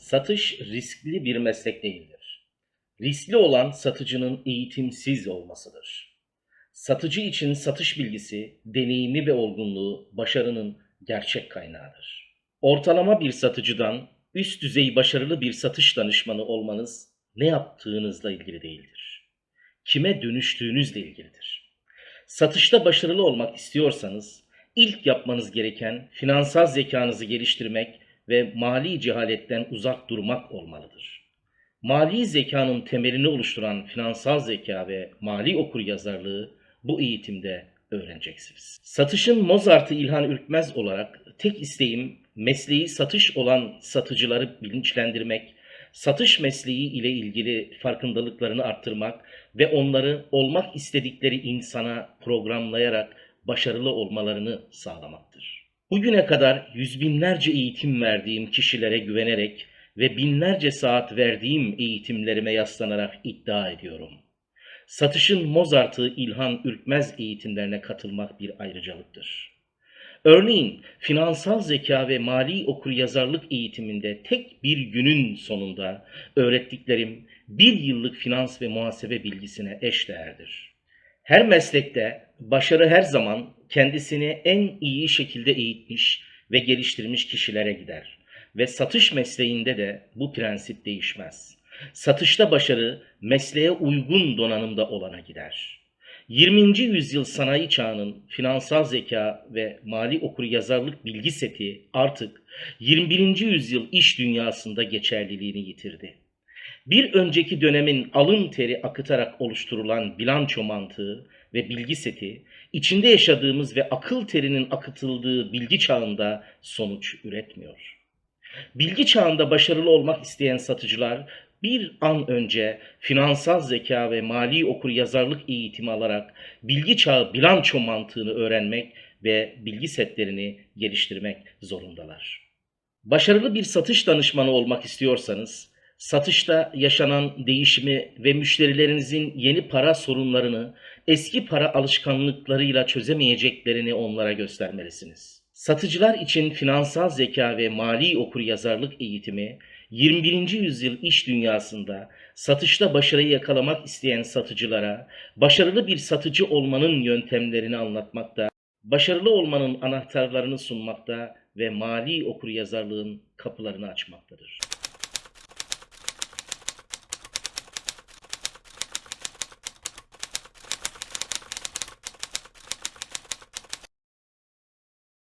Satış riskli bir meslek değildir. Riskli olan satıcının eğitimsiz olmasıdır. Satıcı için satış bilgisi, deneyimi ve olgunluğu başarının gerçek kaynağıdır. Ortalama bir satıcıdan üst düzey başarılı bir satış danışmanı olmanız ne yaptığınızla ilgili değildir. Kime dönüştüğünüzle ilgilidir. Satışta başarılı olmak istiyorsanız ilk yapmanız gereken finansal zekanızı geliştirmek ve mali cehaletten uzak durmak olmalıdır. Mali zekanın temelini oluşturan finansal zeka ve mali okuryazarlığı bu eğitimde öğreneceksiniz. Satışın Mozart'ı İlhan Ürkmez olarak tek isteğim mesleği satış olan satıcıları bilinçlendirmek, satış mesleği ile ilgili farkındalıklarını arttırmak ve onları olmak istedikleri insana programlayarak başarılı olmalarını sağlamaktır. Bugüne kadar yüz binlerce eğitim verdiğim kişilere güvenerek ve binlerce saat verdiğim eğitimlerime yaslanarak iddia ediyorum. Satışın Mozart'ı İlhan Ürkmez eğitimlerine katılmak bir ayrıcalıktır. Örneğin finansal zeka ve mali okuryazarlık eğitiminde tek bir günün sonunda öğrettiklerim bir yıllık finans ve muhasebe bilgisine eşdeğerdir. Her meslekte başarı her zaman kendisini en iyi şekilde eğitmiş ve geliştirmiş kişilere gider. Ve satış mesleğinde de bu prensip değişmez. Satışta başarı mesleğe uygun donanımda olana gider. 20. yüzyıl sanayi çağının finansal zeka ve mali okuryazarlık bilgi seti artık 21. yüzyıl iş dünyasında geçerliliğini yitirdi. Bir önceki dönemin alın teri akıtarak oluşturulan bilanço mantığı ve bilgi seti, içinde yaşadığımız ve akıl terinin akıtıldığı bilgi çağında sonuç üretmiyor. Bilgi çağında başarılı olmak isteyen satıcılar bir an önce finansal zeka ve mali okuryazarlık eğitimi alarak bilgi çağı bilanço mantığını öğrenmek ve bilgi setlerini geliştirmek zorundalar. Başarılı bir satış danışmanı olmak istiyorsanız, satışta yaşanan değişimi ve müşterilerinizin yeni para sorunlarını eski para alışkanlıklarıyla çözemeyeceklerini onlara göstermelisiniz. Satıcılar için finansal zeka ve mali okuryazarlık eğitimi 21. yüzyıl iş dünyasında satışta başarıyı yakalamak isteyen satıcılara başarılı bir satıcı olmanın yöntemlerini anlatmakta, başarılı olmanın anahtarlarını sunmakta ve mali okuryazarlığın kapılarını açmaktadır.